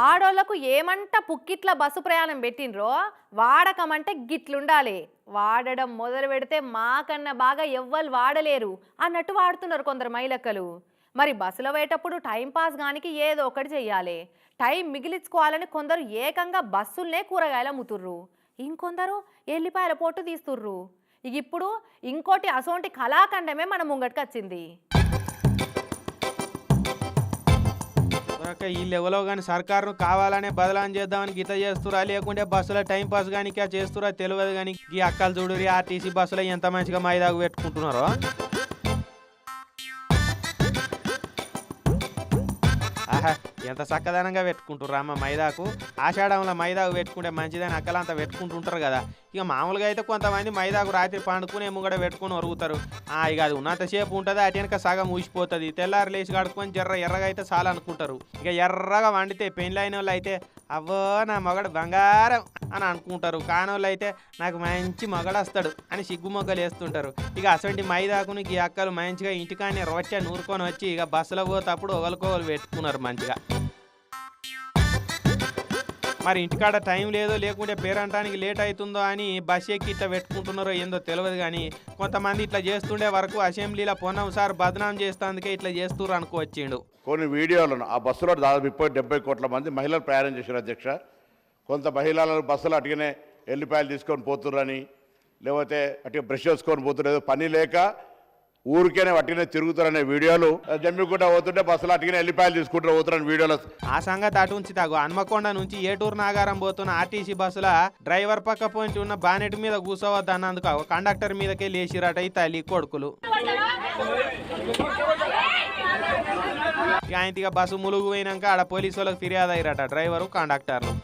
ఆడోళ్ళకు ఏమంట పుక్కిట్ల బస్సు ప్రయాణం పెట్టిండ్రో వాడకమంటే గిట్లుండాలి. వాడడం మొదలు పెడితే మాకన్నా బాగా ఎవ్వరు వాడలేరు అన్నట్టు వాడుతున్నారు కొందరు మైలక్కలు మరి బస్సులో పోయేటప్పుడు టైంపాస్ గానికి ఏదో ఒకటి చెయ్యాలి. టైం మిగిలించుకోవాలని కొందరు ఏకంగా బస్సుల్నే కూరగాయలు అమ్ముతుర్రు. ఇంకొందరు ఎల్లిపాయల పొట్టు తీస్తుర్రు. ఇక ఇప్పుడు ఇంకోటి అసోంటి కళాఖండమే మన ముంగటికి వచ్చింది దొరక ఈ లెవెల్లో కానీ సర్కారును కావాలనే బదలాం చేద్దామని గీత చేస్తురా లేకుంటే బస్సుల టైం పాస్ కానీ చేస్తురా తెలియదు కానీ ఈ అక్కలు చూడురి ఆర్టీసీ బస్సులో ఎంత మంచిగా మైదాకు పెట్టుకుంటున్నారో? ఆహా ఎంత చక్కదనంగా పెట్టుకుంటారు అమ్మ మైదాకు. ఆషాఢంలో మైదాకు పెట్టుకుంటే మంచిదని అక్కలంతా పెట్టుకుంటుంటారు కదా. ఇక మామూలుగా అయితే కొంతమంది మైదాకు రాత్రి పండుకుని ముంగడ పెట్టుకుని ఒరుగుతారు. ఆ, ఇక అది ఉన్నంతసేపు ఉంటుంది అటు వెనక సగం ఊసిపోతుంది. తెల్లారి లేచి కడుక్కొని జర్ర ఎర్రగా అయితే చాలా అనుకుంటారు ఇక ఎర్రగా వండితే పెళ్ళైన వాళ్ళు అయితే అవ్వో నా మొగడు బంగారం అని అనుకుంటారు. కానోళ్ళు అయితే నాకు మంచి మొగడొస్తాడు వస్తాడు అని సిగ్గు మొగ్గలు వేస్తుంటారు. ఇక అసలు మైదాకుని ఈ అక్కలు మంచిగా ఇంటికాన్ని రొట్టె నూరుకొని వచ్చి ఇక బస్సులో పోతప్పుడు ఒకరికొకరు పెట్టుకున్నారు మంచిగా. మరి ఇంటికాడ టైం లేదో లేకుంటే పేరంటానికి లేట్ అవుతుందో అని బస్ ఎక్కి ఇట్లా పెట్టుకుంటున్నారో ఏందో తెలియదు కానీ కొంతమంది ఇట్లా చేస్తుండే వరకు అసెంబ్లీలో పొన్నం సార్ బదనాం చేస్తాందుకే ఇట్లా చేస్తుర్రు అనుకోవచ్చిండు కొన్ని వీడియోలను ఆ బస్సులో దాదాపు ముప్పై డెబ్బై కోట్ల మంది మహిళలు ప్రయాణం చేశారు అధ్యక్ష. కొంత మహిళలు బస్సులో అటుగానే ఎల్లిపాయలు తీసుకొని పోతున్నారని లేకపోతే అటు బ్రష్ చేసుకొని పోతున్నారు పని లేక ఊరికేనే అటుగానే తిరుగుతారనే వీడియోలు. జమ్మికుంట పోతుంటే బస్సులో అటుగానే ఎల్లిపాయలు తీసుకుంటారు పోతున్న వీడియోలు. ఆ సంగతి అటు ఉంచి తాగు. హన్మకొండ నుంచి ఏటూరు నాగారం పోతున్న ఆర్టీసీ బస్సుల డ్రైవర్ పక్క పోయించి ఉన్న బానెట్ మీద కూర్చోవద్దు అన్నందుకు కండక్టర్ మీదకే లేచిరాట ఈ తల్లి కొడుకులు. ఇక ఆయనకి బస్సు ములుగు పోయినాక ఆడ పోలీసు వాళ్ళకి ఫిర్యాదు అయ్యారట డ్రైవరు కండక్టర్లు.